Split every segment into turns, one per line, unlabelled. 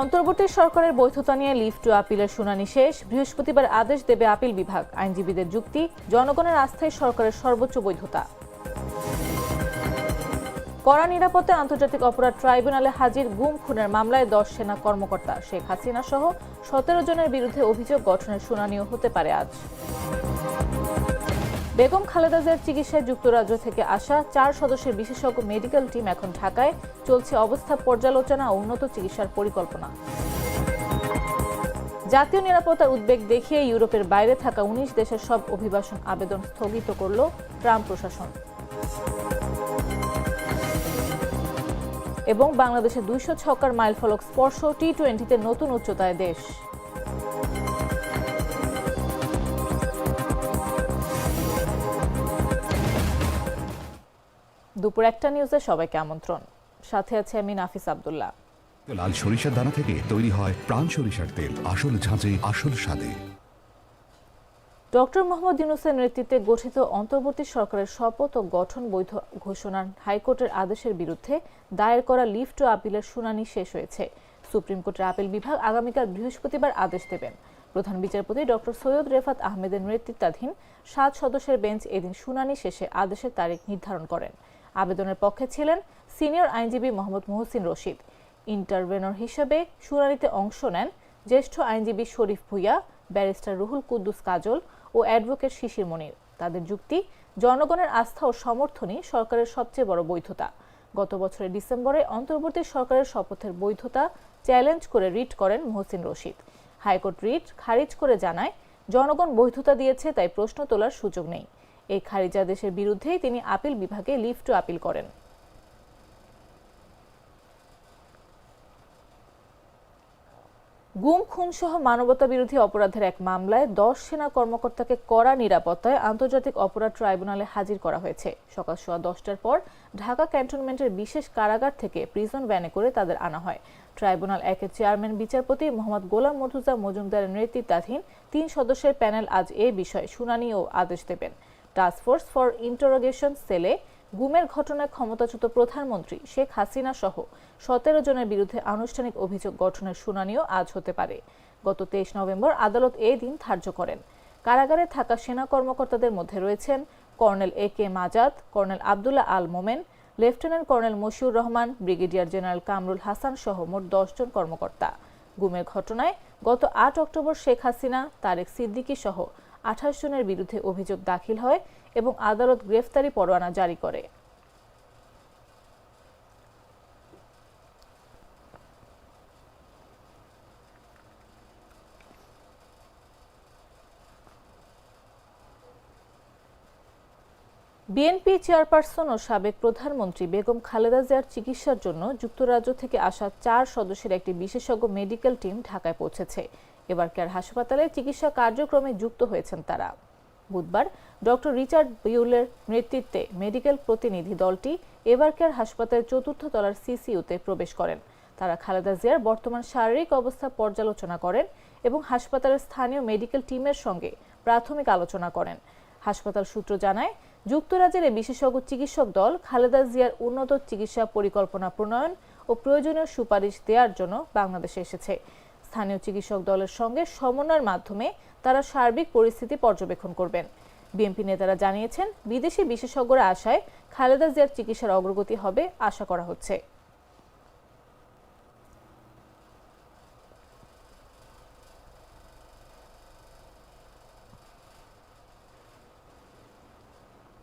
অন্তর্বর্তী সরকারের বৈধতা নিয়ে লিভ টু আপিলের শুনানি শেষ। বৃহস্পতিবার আদেশ দেবে আপিল বিভাগ। আইনজীবীদের যুক্তি, জনগণের আস্থায় সরকারের সর্বোচ্চ বৈধতা। কড়া নিরাপত্তায় আন্তর্জাতিক অপরাধ ট্রাইব্যুনালে হাজির গুম, খুনের মামলায় দশ সেনা কর্মকর্তা শেখ হাসিনা সহ সতেরো জনের বিরুদ্ধে অভিযোগ গঠনের শুনানিও হতে পারে আজ। বেগম খালেদা জিয়ার চিকিৎসায় যুক্তরাজ্য থেকে আসা চার সদস্যের বিশেষজ্ঞ মেডিকেল টিম এখন ঢাকায়। চলছে অবস্থা পর্যালোচনা ও উন্নত চিকিৎসার পরিকল্পনা। জাতীয় নিরাপত্তার উদ্বেগ দেখিয়ে ইউরোপের বাইরে থাকা উনিশ দেশের সব অভিবাসন আবেদন স্থগিত করল ট্রাম্প প্রশাসন। এবং বাংলাদেশের দুইশো ছক্কার মাইল ফলক স্পর্শ টি টোয়েন্টিতে নতুন উচ্চতায় দেশ। দুপুর একটা নিউজে সবাইকে আমন্ত্রণ। সাথে আছে আমি নাফিস আব্দুল্লাহ।
লাল সরিষার দানা থেকে তৈরি হয় প্রাণ সরিষার তেল। আসল ঝাঁঝে আসল স্বাদে।
ডক্টর মোহাম্মদ ইউনুসের নেতৃত্বে গঠিত অন্তর্বর্তী সরকারের শপথ ও গঠন বৈধ ঘোষণার হাইকোর্টের আদেশের বিরুদ্ধে দায়ের করা লিভ টু আপিলের শুনানি শেষ হয়েছে। সুপ্রিম কোর্টের আপিল বিভাগ আগামীকাল বৃহস্পতিবার আদেশ দেবেন। প্রধান বিচারপতি ডক্টর সৈয়দ রেফাত আহমেদের নেতৃত্বাধীন সাত সদস্যের বেঞ্চ এদিন শুনানি শেষে আদেশের তারিখ নির্ধারণ করেন। আবেদনের পক্ষে ছিলেন সিনিয়র আইনজীবী মোহাম্মদ মুহসিন রশিদ। ইন্টারভেনর হিসেবে শুনানিতে অংশ নেন জ্যেষ্ঠ আইনজীবী শরীফ ভুইয়া, ব্যারিস্টার রুহুল কুদ্দুস কাজল ও অ্যাডভোকেট শিশির মনির। তাদের যুক্তি, জনগণের আস্থা ও সমর্থনই সরকারের সবচেয়ে বড় বৈধতা। গত বছরের ডিসেম্বরে অন্তর্বর্তী সরকারের শপথের বৈধতা চ্যালেঞ্জ করে রিট করেন মহসিন রশিদ। হাইকোর্ট রিট খারিজ করে জানায়, জনগণ বৈধতা দিয়েছে তাই প্রশ্ন তোলার সুযোগ নেই। এই খারিজাদেশের বিরুদ্ধেই তিনি আপিল বিভাগে লিভ টু আপিল করেন। গুম, খুন সহ মানবতা বিরোধী অপরাধের এক মামলায় দশ সেনা কর্মকর্তাকে কড়া নিরাপত্তায় আন্তর্জাতিক অপরাধ ট্রাইব্যুনালে হাজির করা হয়েছে। সকাল সোয়া দশটার পর ঢাকা ক্যান্টনমেন্টের বিশেষ কারাগার থেকে প্রিজন ভ্যানে করে তাদের আনা হয়। ট্রাইব্যুনাল একের চেয়ারম্যান, বিচারপতি মোহাম্মদ গোলাম মর্তুজা মজুমদারের নেতৃত্বাধীন তিন সদস্যের প্যানেল আজ এ বিষয়ে শুনানি ও আদেশ দেবেন। টাস্কফোর্স ফর ইন্টারোগেশন সেলে গুমের ঘটনায় ক্ষমতাচ্যুত প্রধানমন্ত্রী শেখ হাসিনা সহ সতেরো জনের বিরুদ্ধে আনুষ্ঠানিক অভিযোগ গঠনের শুনানিও আজ হতে পারে। গত তেইশ নভেম্বর আদালত এই দিন ধার্য করেন। কারাগারে থাকা সেনা কর্মকর্তাদের মধ্যে রয়েছেন colonel A K Majad, colonel Abdullah Al Momen, lieutenant colonel Moshiur Rahman, brigadier general Kamrul Hasan সহ মোট দশজন কর্মকর্তা। গুমের ঘটনায় গত আট অক্টোবর শেখ হাসিনা, তারেক সিদ্দিকী সহ আঠাশ জনের বিরুদ্ধে অভিযোগ দাখিল হয় এবং আদালত গ্রেফতারি পরোয়ানা জারি করে। বিএনপি চেয়ারপারসন ও সাবেক প্রধানমন্ত্রী বেগম খালেদা জিয়ার চিকিৎসার জন্য যুক্তরাজ্য থেকে আসা চার সদস্যের একটি বিশেষজ্ঞ মেডিকেল টিম ঢাকায় পৌঁছেছে। এবার কেয়ার হাসপাতালে চিকিৎসা কার্যক্রমে যুক্ত হয়েছেন তারা। বুধবার ডক্টর রিচার্ড বিউলের নেতৃত্বে মেডিকেল প্রতিনিধি দলটি এবার কেয়ার হাসপাতালের চতুর্থ তলার সিসিইউতে প্রবেশ করেন। তারা খালেদা জিয়ার বর্তমান শারীরিক অবস্থা পর্যালোচনা করেন এবং হাসপাতালের স্থানীয় মেডিকেল টিমের সঙ্গে প্রাথমিক আলোচনা করেন। হাসপাতাল সূত্র জানায়, যুক্তরাজ্যের বিশেষজ্ঞ চিকিৎসক দল খালেদা জিয়ার উন্নত চিকিৎসা পরিকল্পনা প্রণয়ন ও প্রয়োজনীয় সুপারিশ দেওয়ার জন্য বাংলাদেশে এসেছে। স্থানীয় চিকিৎসক দলের সঙ্গে সমন্বয়ের মাধ্যমে তারা সার্বিক পরিস্থিতি পর্যবেক্ষণ করবেন। বিএনপি নেতারা জানিয়েছেন, বিদেশি বিশেষজ্ঞরা আশায় খালেদা জিয়ার চিকিৎসার অগ্রগতি হবে আশা করা হচ্ছে।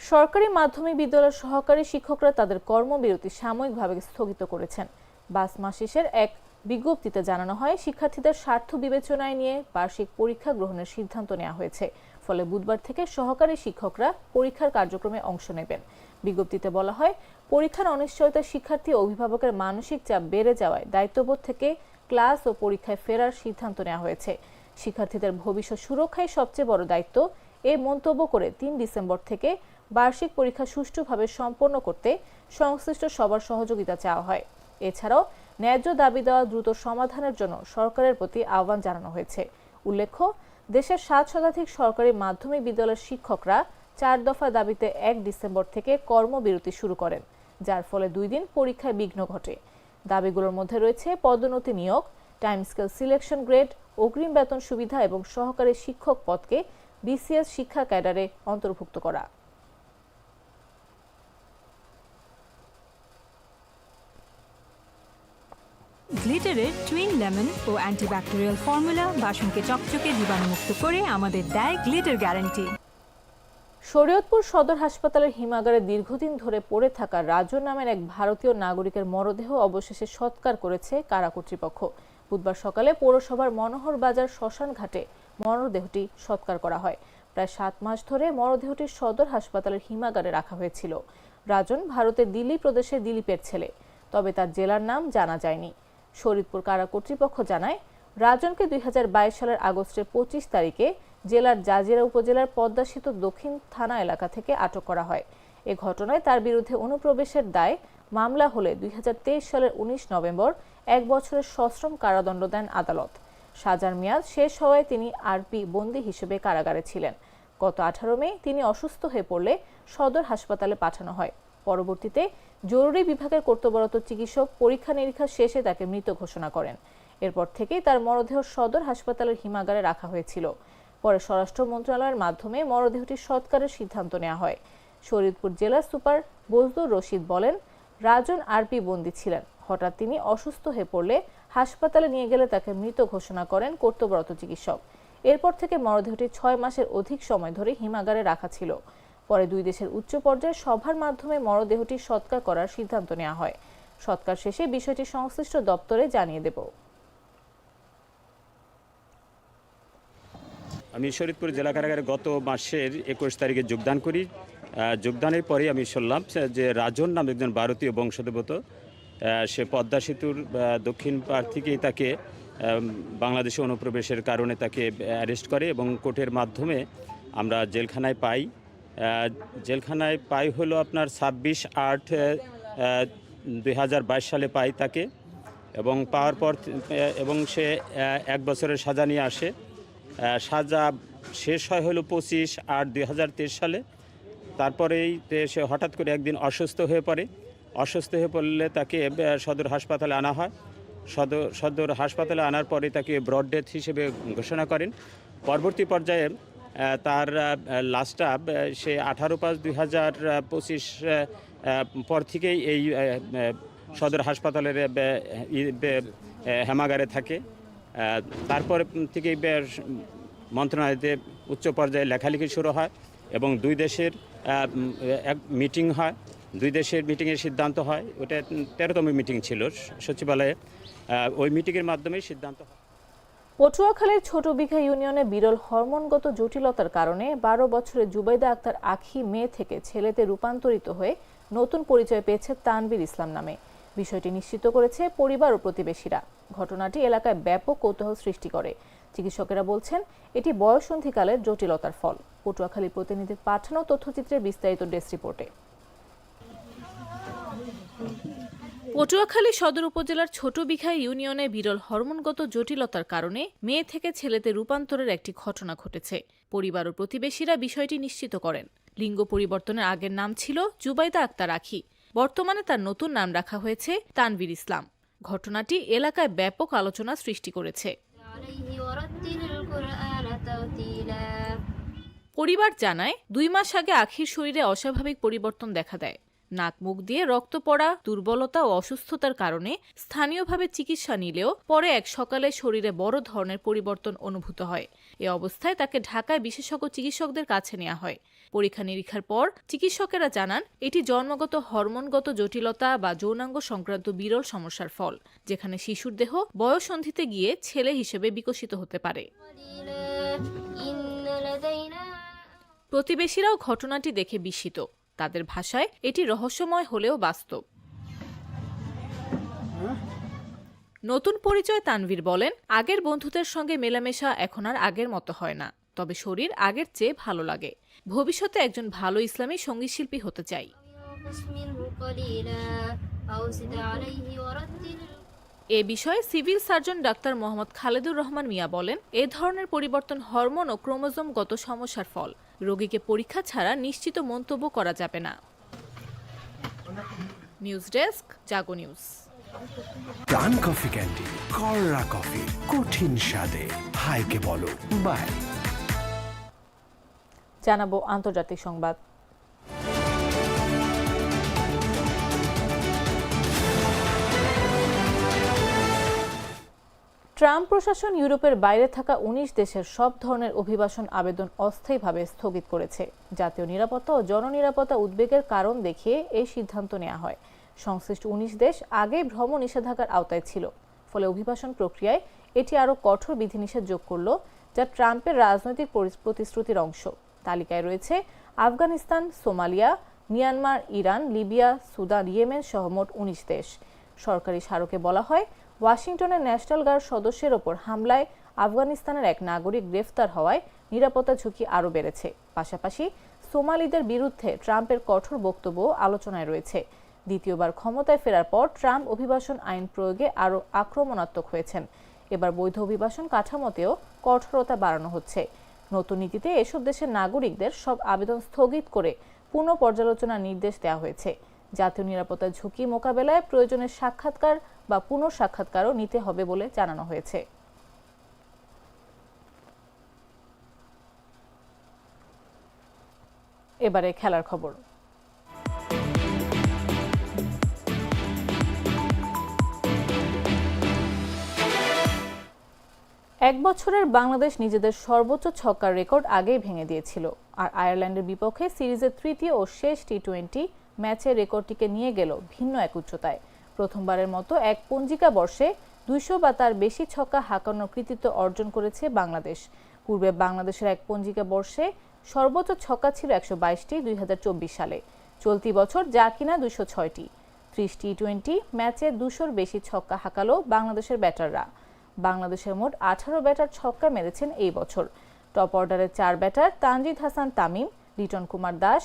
সরকারি মাধ্যমিক বিদ্যালয়ের সহকারী শিক্ষকরা তাদের কর্মবিরতি সাময়িকভাবে স্থগিত করেছেন। বাস মাস শেষের এক বিজ্ঞপ্তিতে জানানো হয়, শিক্ষার্থীদের স্বার্থ বিবেচনায় নিয়ে বার্ষিক পরীক্ষা গ্রহণের সিদ্ধান্ত নেওয়া হয়েছে। ফলে বুধবার থেকে সহকারী শিক্ষকরা পরীক্ষার কার্যক্রমে অংশ নেবেন। বিজ্ঞপ্তিতে বলা হয়, পরীক্ষার অনিশ্চয়তায় শিক্ষার্থী ও অভিভাবকের মানসিক চাপ বেড়ে যাওয়ায় দায়িত্ববোধ থেকে ক্লাস ও পরীক্ষায় ফেরার সিদ্ধান্ত নেওয়া হয়েছে। শিক্ষার্থীদের ভবিষ্যৎ সুরক্ষাই সবচেয়ে বড় দায়িত্ব এই মন্তব্য করে তিন ডিসেম্বর থেকে বার্ষিক পরীক্ষা সুষ্ঠুভাবে সম্পন্ন করতে সংশ্লিষ্ট সবার সহযোগিতা চাওয়া হয়। এছাড়াও ন্যায্য দাবি দেওয়া দ্রুত সমাধানের জন্য সরকারের প্রতি আহ্বান জানানো হয়েছে। উল্লেখ্য, দেশের সাত শতাধিক সরকারি মাধ্যমিক বিদ্যালয়ের শিক্ষকরা চার দফা দাবিতে এক ডিসেম্বর থেকে কর্মবিরতি শুরু করেন, যার ফলে দুই দিন পরীক্ষায় বিঘ্ন ঘটে। দাবিগুলোর মধ্যে রয়েছে পদোন্নতি নিয়োগ টাইম স্কেল সিলেকশন গ্রেড অগ্রিম বেতন সুবিধা এবং সহকারী শিক্ষক পদকে বিসিএস শিক্ষা ক্যাডারে অন্তর্ভুক্ত করা।
গ্লিটারের টুইন লেমন ও অ্যান্টিব্যাকটেরিয়াল ফর্মুলা বাসনকে চকচকে জীবাণুমুক্ত করে আমাদের দেয় গ্লিটার গ্যারান্টি।
শরীয়তপুর সদর হাসপাতালের হিমাগারে দীর্ঘদিন ধরে পড়ে থাকা রাজু নামের এক ভারতীয় নাগরিকের মরদেহ অবশেষে সৎকার করেছে কারা কর্তৃপক্ষ। বুধবার সকালে পৌরসভার মনোহর বাজার শ্মশান ঘাটে মরদেহটি সৎকার করা হয়। প্রায় সাত মাস ধরে মরদেহটি সদর হাসপাতালের হিমাগারে রাখা হয়েছিল। রাজন ভারতের দিল্লি প্রদেশে দিলীপের ছেলে। তবে তার জেলার নাম জানা যায়নি। শরীদপুর কারা কর্তৃপক্ষ জানায়, রাজনকে দুই সালের আগস্টের পঁচিশ তারিখে জেলার জাজিরা উপজেলার পদ্মা সেতু দক্ষিণ থানা এলাকা থেকে আটক করা হয়। এ ঘটনায় তার বিরুদ্ধে অনুপ্রবেশের দায় মামলা হলে দুই সালের উনিশ নভেম্বর এক বছরের সশ্রম কারাদণ্ড দেন আদালত। সাজার মেয়াদ শেষ হওয়ায় তিনি আরপি বন্দী হিসেবে কারাগারে ছিলেন। গত আঠারো মে তিনি অসুস্থ হয়ে পড়লে সদর হাসপাতালে পাঠানো হয়। পরবর্তীতে জরুরি বিভাগের কর্তব্যরত চিকিৎসক পরীক্ষা নিরীক্ষা শেষে তাকে মৃত ঘোষণা করেন। এরপর থেকেই তার মরদেহ সদর হাসপাতালের হিমাগারে রাখা হয়েছিল। পরে স্বরাষ্ট্র মন্ত্রণালয়ের মাধ্যমে মরদেহটি সৎকারের সিদ্ধান্ত নেওয়া হয়। শরীদপুর জেলা সুপার বজদুর রশিদ বলেন, রাজন আরপি বন্দী ছিলেন। হঠাৎ তিনি অসুস্থ হয়ে পড়লে হাসপাতালে নিয়ে গেলে তাকে মৃত ঘোষণা করেন কর্তব্যরত চিকিৎসক। এরপর থেকে মরদেহটি ছয় মাসের অধিক সময় ধরে হিমাগারে রাখা ছিল। পরে দুই দেশের উচ্চ পর্যায়ের সভার মাধ্যমে মরদেহটি সৎকার করার সিদ্ধান্ত নেওয়া হয়। সৎকার শেষে বিষয়টি সংশ্লিষ্ট দপ্তরে জানিয়ে দেব।
আমি শরীদপুর জেলা কারাগারে গত মাসের একুশ তারিখে যোগদান করি। যোগদানের পরে আমি শুনলাম যে রাজন নামে একজন ভারতীয় বংশোদ্ভূত সে পদ্মা সেতুর দক্ষিণ পার থেকেই তাকে বাংলাদেশে অনুপ্রবেশের কারণে তাকে অ্যারেস্ট করে এবং কোর্টের মাধ্যমে আমরা জেলখানায় পাই। জেলখানায় পাই হলো আপনার ছাব্বিশ আট দুই সালে পাই তাকে। এবং পাওয়ার পর এবং সে এক বছরের সাজা নিয়ে আসে। সাজা শেষ হয় হলো পঁচিশ আট, দুই সালে। তারপরেই সে হঠাৎ করে একদিন অসুস্থ হয়ে পড়ে। অসুস্থ হয়ে পড়লে তাকে সদর হাসপাতালে আনা হয়। সদর সদর হাসপাতালে আনার পরে তাকে ব্রড ডেথ হিসেবে ঘোষণা করেন। পরবর্তী পর্যায়ে তার লাস্টটা সে আঠারো পাঁচ দুই হাজার পঁচিশ পর থেকেই এই সদর হাসপাতালের হেমাগারে থাকে। তারপর থেকে মন্ত্রণালয়তে উচ্চ পর্যায়ে লেখালেখি শুরু হয় এবং দুই দেশের এক মিটিং হয়। দুই দেশের মিটিংয়ের সিদ্ধান্ত হয়। ওটা তেরোতম মিটিং ছিল সচিবালয়ে। ওই মিটিংয়ের মাধ্যমে সিদ্ধান্ত হয়।
পটুয়াখালীর ছোট বিঘা ইউনিয়নে বিরল হরমোনগত জটিলতার কারণে বারো বছরের জুবাইদা আক্তার আখি, মেয়ে থেকে ছেলেতে রূপান্তরিত হয়ে নতুন পরিচয় পেয়েছে তানবীর ইসলাম নামে। বিষয়টি নিশ্চিত করেছে পরিবার ও প্রতিবেশীরা। ঘটনাটি এলাকায় ব্যাপক কৌতূহল সৃষ্টি করে। চিকিৎসকেরা বলছেন, এটি বয়সন্ধিকালের জটিলতার ফল। পটুয়াখালী প্রতিনিধির পাঠানো তথ্যচিত্রের বিস্তারিত ডেস্ক রিপোর্টে। পটুয়াখালী সদর উপজেলার ছোট বিঘা ইউনিয়নে বিরল হরমোনগত জটিলতার কারণে মেয়ে থেকে ছেলেতে রূপান্তরের একটি ঘটনা ঘটেছে। পরিবার ও প্রতিবেশীরা বিষয়টি নিশ্চিত করেন। লিঙ্গ পরিবর্তনের আগের নাম ছিল জুবাইদা আক্তার আখি। বর্তমানে তার নতুন নাম রাখা হয়েছে তানভীর ইসলাম। ঘটনাটি এলাকায় ব্যাপক আলোচনা সৃষ্টি করেছে। পরিবার জানায়, দুই মাস আগে আখির শরীরে অস্বাভাবিক পরিবর্তন দেখা দেয়। নাক মুখ দিয়ে রক্ত পড়া, দুর্বলতা ও অসুস্থতার কারণে স্থানীয়ভাবে চিকিৎসা নিলেও পরে এক সকালে শরীরে বড় ধরনের পরিবর্তন অনুভূত হয়। এ অবস্থায় তাকে ঢাকায় বিশেষজ্ঞ চিকিৎসকদের কাছে নেওয়া হয়। পরীক্ষা নিরীক্ষার পর চিকিৎসকেরা জানান, এটি জন্মগত হরমোনগত জটিলতা বা যৌনাঙ্গ সংক্রান্ত বিরল সমস্যার ফল, যেখানে শিশুর দেহ বয়সন্ধিতে গিয়ে ছেলে হিসেবে বিকশিত হতে পারে। প্রতিবেশীরাও ঘটনাটি দেখে বিস্মিত। তাদের ভাষায় এটি রহস্যময় হলেও বাস্তব। নতুন পরিচয় তানভীর বলেন, আগের বন্ধুদের সঙ্গে মেলামেশা এখন আর আগের মতো হয় না, তবে শরীর আগের চেয়ে ভালো লাগে। ভবিষ্যতে একজন ভালো ইসলামী সংগীত শিল্পী হতে চাই। এ বিষয়ে civil surgeon doctor Mohammad Khaledur Rahman Mia বলেন, এ ধরনের পরিবর্তন হরমোন ও ক্রোমোজোমগত সমস্যার ফল। রোগীকে পরীক্ষা ছাড়া নিশ্চিত মন্তব্য করা যাবে না। News desk Jago news.
Pran coffee candy কররা coffee কঠিন স্বাদে। হাইকে বলো বাই।
জানাব আন্তর্জাতিক সংবাদ। ট্রাম্প প্রশাসন ইউরোপের বাইরে থাকা উনিশ দেশের সব ধরনের অভিবাসন আবেদন অস্থায়ীভাবে স্থগিত করেছে। জাতীয় নিরাপত্তা ও জননিরাপত্তা উদ্বেগের কারণ দেখিয়ে এই সিদ্ধান্ত নেওয়া হয়। সংশ্লিষ্ট উনিশ দেশ আগেই ভ্রমণ নিষেধাজ্ঞার আওতায় ছিল। ফলে অভিবাসন প্রক্রিয়ায় এটি আরও কঠোর বিধিনিষেধ যোগ করল, যা ট্রাম্পের রাজনৈতিক প্রতিশ্রুতির অংশ। তালিকায় রয়েছে Afghanistan, Somalia, Myanmar, Iran, Libya, Sudan, Yemen সহ মোট উনিশ দেশ। সরকারি স্মারকে বলা হয় ওয়াশিংটনের ন্যাশনাল গার্ড সদস্যের ওপর হামলায় আফগানিস্তানের এক নাগরিক গ্রেফতার হওয়ায় নিরাপত্তা ঝুঁকি আরও বেড়েছে। পাশাপাশি সোমালিদের বিরুদ্ধে ট্রাম্পের কঠোর বক্তব্য আলোচনায় রয়েছে। দ্বিতীয়বার ক্ষমতায় ফেরার পর ট্রাম্প অভিবাসন আইন প্রয়োগে আরও আক্রমণাত্মক হয়েছেন। এবার বৈধ অভিবাসন কাঠামোতেও কঠোরতা বাড়ানো হচ্ছে। নতুন নীতিতে এসব দেশের নাগরিকদের সব আবেদন স্থগিত করে পুনঃ পর্যালোচনার নির্দেশ দেওয়া হয়েছে। জাতীয় নিরাপত্তা ঝুঁকি মোকাবেলায় প্রয়োজনের সাক্ষাৎকার বা পুনঃ সাক্ষাৎকারও নিতে হবে বলে জানানো হয়েছে। এবারে খেলার খবর। এক বছরের বাংলাদেশ নিজেদের সর্বোচ্চ ছক্কার রেকর্ড আগেই ভেঙে দিয়েছিল। আর আয়ারল্যান্ডের বিপক্ষে সিরিজের তৃতীয় ও শেষ টি টোয়েন্টি ম্যাচে রেকর্ডটিকে নিয়ে গেল ভিন্ন এক উচ্চতায়। প্রথমবারের মতো এক পঞ্জিকা বর্ষে দুইশো বা তার বেশি ছক্কা হাঁকানোর কৃতিত্ব অর্জন করেছে বাংলাদেশ। পূর্বে বাংলাদেশের এক পঞ্জিকা বর্ষে সর্বোচ্চ ছক্কা ছিল একশো বাইশটি দুই হাজার চব্বিশ সালে। চলতি বছর যা কিনা দুশো ছয়টি। ত্রিশ টি টোয়েন্টি ম্যাচে দুশোর বেশি ছক্কা হাঁকালো বাংলাদেশের ব্যাটাররা। বাংলাদেশের মোট আঠারো ব্যাটার ছক্কা মেরেছেন এই বছর। টপ অর্ডারের চার ব্যাটার তানজিদ হাসান তামিম, লিটন কুমার দাস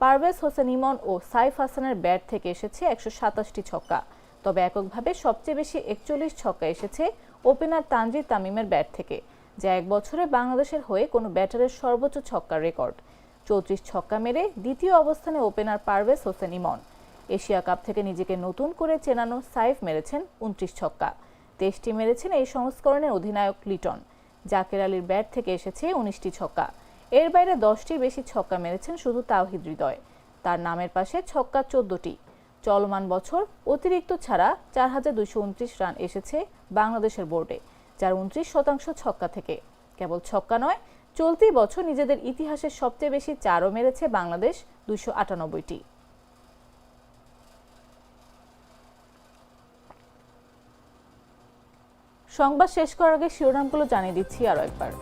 পারভেজ হোসেন ইমন ও সাইফ হাসানের ব্যাট থেকে এসেছে একশো সাতাশটি ছক্কা। তবে এককভাবে সবচেয়ে বেশি একচল্লিশ ছক্কা এসেছে ওপেনার তানজিদ তামিমের ব্যাট থেকে, যা এক বছরে বাংলাদেশের হয়ে কোনো ব্যাটারের সর্বোচ্চ ছক্কার রেকর্ড। চৌত্রিশ ছক্কা মেরে দ্বিতীয় অবস্থানে opener Parvez Hossain Emon. Asia cup থেকে নিজেকে নতুন করে চেনানো সাইফ মেরেছেন উনত্রিশ ছক্কা। তেইশটি মেরেছেন এই সংস্করণের অধিনায়ক লিটন। জাকের আলীর ব্যাট থেকে এসেছে উনিশটি ছক্কা। এর বাইরে দশটির বেশি ছক্কা মেরেছেন শুধু তাওহিদ হৃদয়। তার নামের পাশে ছক্কা চোদ্দটি। চলমান বছর অতিরিক্ত ছাড়া চার হাজার দুইশো উনত্রিশ রান এসেছে বাংলাদেশের বোর্ডে, যার উনত্রিশ শতাংশ ছক্কা থেকে। কেবল ছক্কা নয়, চলতি বছর নিজেদের ইতিহাসের সবচেয়ে বেশি চারও মেরেছে বাংলাদেশ দুইশো আটানব্বইটি। সংবাদ শেষ করার আগে শিরোনামগুলো জানিয়ে দিচ্ছি আরও একবার।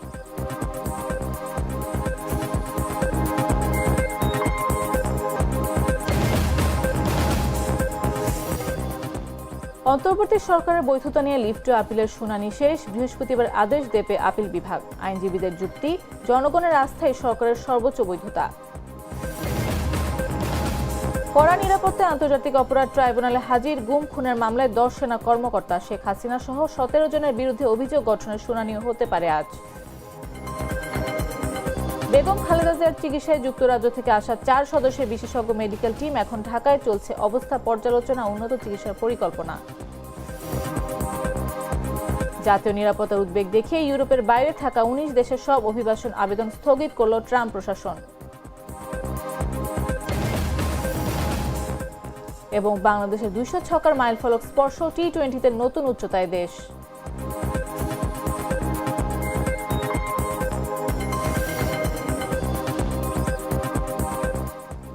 অন্তর্বর্তী সরকারের বৈধতা নিয়ে লিফট আপিলের শুনানি শেষ। বৃহস্পতিবার আদেশ দেবে আপিল বিভাগ। আইনজীবীদের যুক্তি, জনগণের আস্থায় সরকারের সর্বোচ্চ বৈধতা। কড়া নিরাপত্তায় আন্তর্জাতিক অপরাধ ট্রাইব্যুনালে হাজির গুম, খুনের মামলায় দশ সেনা কর্মকর্তা শেখ হাসিনা সহ সতেরো জনের বিরুদ্ধে অভিযোগ গঠনের শুনানিও হতে পারে আজ। বেগম খালেদা জিয়ার চিকিৎসায় যুক্তরাজ্য থেকে আসা চার সদস্যের বিশেষজ্ঞ মেডিকেল টিম এখন ঢাকায় চলছে অবস্থা পর্যালোচনা, উন্নত চিকিৎসার পরিকল্পনা। জাতীয় নিরাপত্তার উদ্বেগ দেখিয়ে ইউরোপের বাইরে থাকা উনিশ দেশের সব অভিবাসন আবেদন স্থগিত করল ট্রাম্প প্রশাসন। এবং বাংলাদেশের দুইশো ছকার মাইল ফলক স্পর্শ টি টোয়েন্টিতে নতুন উচ্চতায় দেশ।